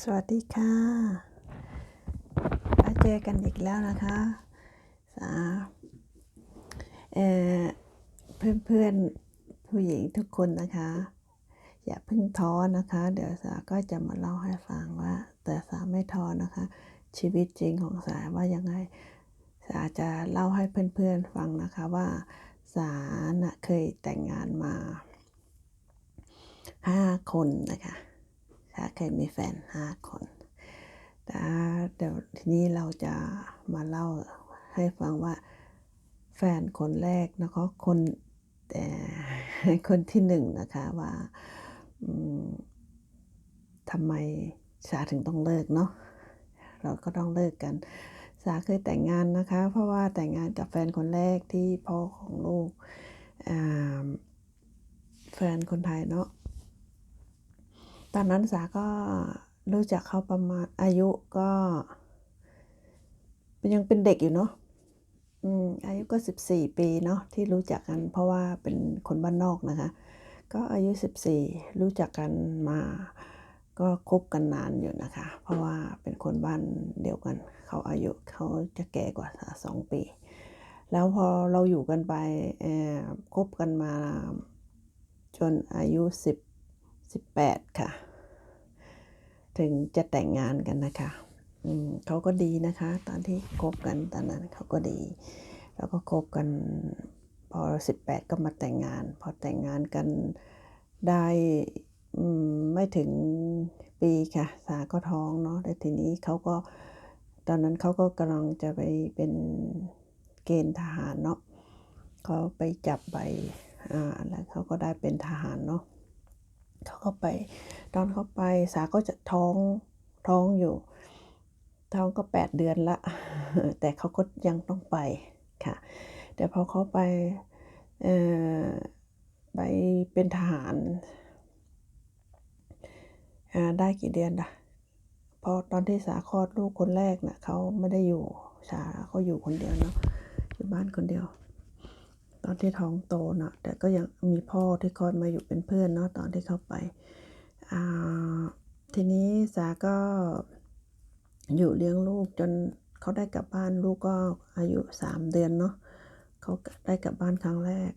สวัสดีค่ะมาเจอกันอีกแล้วนะคะสาเอ่อนเพื่อนผู้หญิงทุกคนนะคะ อย่าเพิ่งท้อนะคะ เดี๋ยวสาก็จะมาเล่าให้ฟังว่า แต่สาไม่ท้อนะคะ ชีวิตจริงของสาว่ายังไงสาจะเล่าให้เพื่อนๆฟังนะคะว่าสานะเคยแต่งงานมาห้าคนนะคะ สาเคยมีแฟนห้าคนแต่เดี๋ยวทีนี้เราจะมาเล่าให้ฟังว่าแฟนคนแรกนะคะคนแต่คนที่หนึ่งนะคะว่าทำไมสาถึงต้องเลิกเนาะเราก็ต้องเลิกกันสาเคยแต่งงานนะคะ เพราะว่าแต่งงานกับแฟนคนแรกที่พ่อของลูกแฟนคนไทยเนาะ ตอนนั้นสาก็รู้จักเขาประมาณอายุก็ยังเป็นเด็กอยู่เนาะอืมอายุก็ 14 ปีเนาะที่รู้จักกัน เพราะว่าเป็นคนบ้านนอกนะคะ ก็อายุ 14 รู้จักกันมาก็คบกันนานอยู่นะคะ เพราะว่าเป็นคนบ้านเดียวกัน เขาอายุเขาจะแก่กว่าสาสองปี แล้วพอเราอยู่กันไปคบกันมาจนอายุ 10 18 ค่ะ ถึงจะแต่งงานกันนะคะเขาก็ดีนะคะ ตอนที่คบกันตอนนั้นเขาก็ดี แล้วก็คบกันพอ 18 ก็มาแต่งงาน พอแต่งงานกันได้ไม่ถึงปีค่ะ สาก็ท้องเนาะแต่ทีนี้เขาก็ตอนนั้นเขาก็กำลังจะไปเป็นเกณฑ์ทหารเนาะเขาไปจับใบอ่าแล้วเขาก็ได้เป็นทหารเนาะ เขาก็ไป ตอนเขาไปสาก็จะท้องท้องอยู่ ท้องก็แปดเดือนละ แต่เขาก็ยังต้องไปค่ะ แต่พอเขาไปเอ่อไปเป็นทหารอ่าได้กี่เดือนล่ะพอตอนที่สาคลอดลูกคนแรกน่ะเขาไม่ได้อยู่สาเขาอยู่คนเดียวเนาะอยู่บ้านคนเดียว ตอนที่ท้องโตนะแต่ก็ยังมีพ่อที่คอยมาอยู่เป็นเพื่อนเนาะตอนที่เขาไปาทีนี้สาก็อยู่เลี้ยงลูกจนเขาได้กลับบ้านลูกก็อายุสามเดือนเนาะเขาได้กลับบ้านครั้งแรก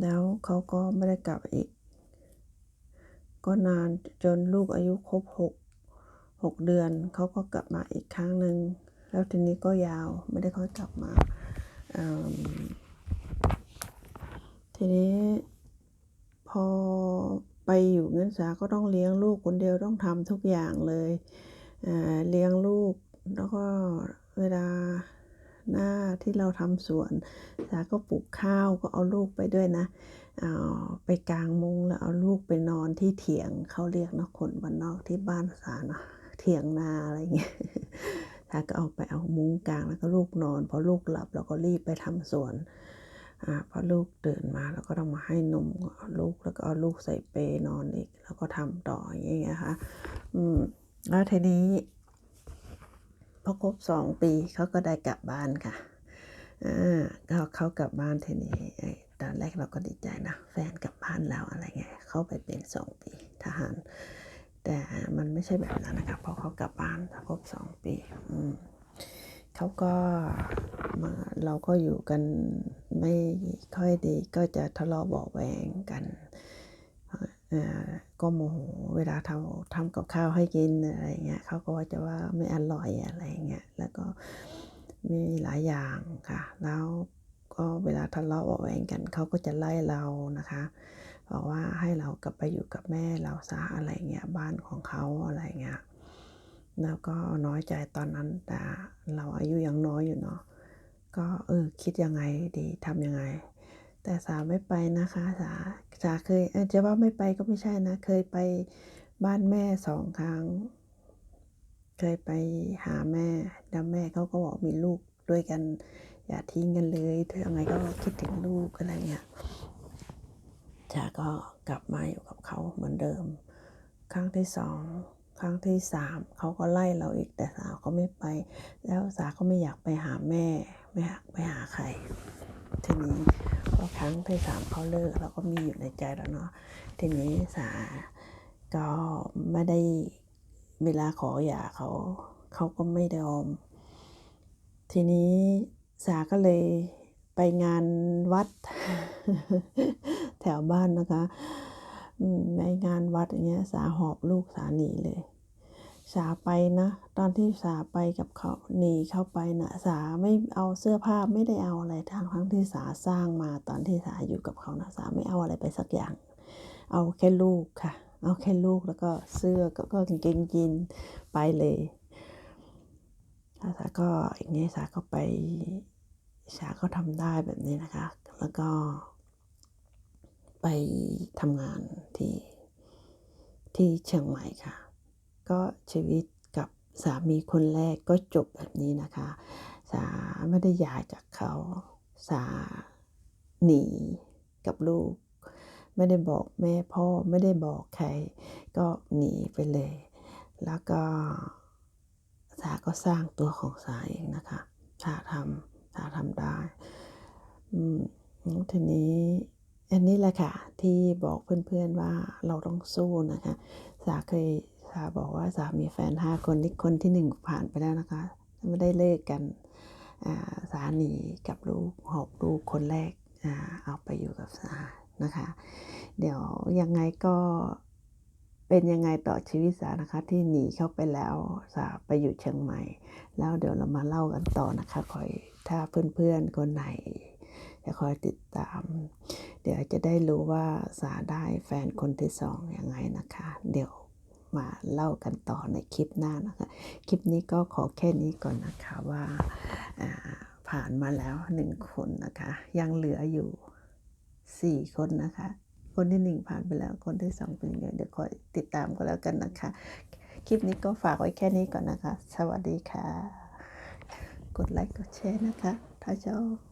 แล้วเขาก็ไม่ได้กลับอีก ก็นานจนลูกอายุครบหกหกเดือนเขาก็กลับมาอีกครั้งหนึ่งแล้วทีนี้ก็ยาวไม่ได้ค่อยกลับมา ทีนี้พอไปอยู่เงินสาก็ต้องเลี้ยงลูกคนเดียวต้องทำทุกอย่างเลยเลี้ยงลูกแล้วก็เวลาหน้าที่เราทำสวนสาก็ปลูกข้าวก็เอาลูกไปด้วยนะเอาไปกลางมุงแล้วเอาลูกไปนอนที่เถียงเขาเรียกนะคนบ้านนอกที่บ้านสาเนาะเถียงนาอะไรเงี้ย สาก็เอาไปเอามุ้งกลางแล้วก็ลูกนอน พอลูกหลับเราก็รีบไปทำสวนอ่าพอลูกตื่นมาเราก็ต้องมาให้นมลูกแล้วก็เอาลูกใส่เปลนอนอีก แล้วก็ทำต่ออย่างเงี้ยค่ะอืมแล้วทีนี้พอครบสองปีเขาก็ได้กลับบ้านค่ะอ่าก็เขากลับบ้านทีนี้ตอนแรกเราก็ดีใจนะแฟนกลับบ้านแล้วอะไรเงี้ยเขาไปเป็นสองปีทหาร แต่มันไม่ใช่แบบนั้นนะคะพอเขากลับบ้านครบสองปีเขาก็มาเราก็อยู่กันไม่ค่อยดีก็จะทะเลาะเบาะแวงกันก็โมโหเวลาทำทำกับข้าวให้กินอะไรเงี้ยเขาก็จะว่าไม่อร่อยอะไรเงี้ยแล้วก็มีหลายอย่างค่ะ แล้วก็เวลาทะเลาะเบาะแวงกันเขาก็จะไล่เรานะคะ บอกว่าให้เรากลับไปอยู่กับแม่เราซะอะไรเงี้ยบ้านของเขาอะไรเงี้ยแล้วก็น้อยใจตอนนั้นแต่เราอายุยังน้อยอยู่เนาะก็เออคิดยังไงดีทำยังไง แต่สาไม่ไปนะคะสาสาเคยเจะว่าไม่ไปก็ไม่ใช่นะ เคยไปบ้านแม่สองครั้ง เคยไปหาแม่แล้วแม่เขาก็บอกมีลูกด้วยกัน อย่าทิ้งกันเลยถ้ายังไงก็คิดถึงลูกอะไรเงี้ย ชาก็กลับมาอยู่กับเขาเหมือนเดิม ครั้งที่สองครั้งที่สามเขาก็ไล่เราอีกแต่สาวก็ไม่ไป แล้วสาก็ไม่อยากไปหาแม่ ไม่อยากไปหาใคร ทีนี้พอครั้งที่สามเขาเลิกเราก็มีอยู่ในใจแล้วเนาะทีนี้สาก็ไม่ได้เวลาขอหย่าเขาเขาก็ไม่ยอม ทีนี้สาก็เลยไปงานวัด แถวบ้านนะคะอืมไปงานวัดอย่างเงี้ยสาหอบลูกสาหนีเลย สาไปนะ ตอนที่สาไปกับเขาหนีเข้าไปนะสาไม่เอาเสื้อผ้าไม่ได้เอาอะไรทางทั้งที่สาสร้างมาตอนที่สาอยู่กับเขานะสาไม่เอาอะไรไปสักอย่าง เอาแค่ลูกค่ะ เอาแค่ลูกแล้วก็เสื้อก็ก็กางเกงยีนไปเลยแล้วสาก็อย่างนี้สาก็ไปสาก็ทำได้แบบนี้นะคะ แล้วก็ ไปทำงานที่ที่เชียงใหม่ค่ะ ก็ชีวิตกับสามีคนแรกก็จบแบบนี้นะคะ สาไม่ได้หย่าจากเขา สาหนีกับลูก ไม่ได้บอกแม่พ่อไม่ได้บอกใคร ก็หนีไปเลย แล้วก็สาก็สร้างตัวของสาเองนะคะสาทำสาทำได้อืมทีนี้ อันนี้แหละค่ะ ที่บอกเพื่อนๆว่าเราต้องสู้นะคะ สาเคยสาบอกว่าสามีแฟนห้าคนนี่คนที่หนึ่งผ่านไปแล้วนะคะ ไม่ได้เลิกกันาสาหนีกับลูกหอบลูกคนแรกอเอาไปอยู่กับสานะคะ เดี๋ยวยังไงก็เป็นยังไงต่อชีวิตสานะคะ ที่หนีเข้าไปแล้วสาไปอยู่เชียงใหม่ แล้วเดี๋ยวเรามาเล่ากันต่อนะคะคอยถ้าเพื่อนๆคนไหน จะคอยติดตาม เดี๋ยวจะได้รู้ว่าสาได้แฟนคนที่สองยังไงนะคะ เดี๋ยวมาเล่ากันต่อในคลิปหน้านะคะ คลิปนี้ก็ขอแค่นี้ก่อนนะคะว่าอ่าผ่านมาแล้วหนึ่งคนนะคะ ยังเหลืออยู่สี่คนนะคะ คนที่หนึ่งผ่านไปแล้วคนที่สองเป็นยังไงเดี๋ยวคอยติดตามกันแล้วกันนะคะ คลิปนี้ก็ฝากไว้แค่นี้ก่อนนะคะ สวัสดีค่ะ กดไลค์กดแชร์นะคะ ถ้าชอบ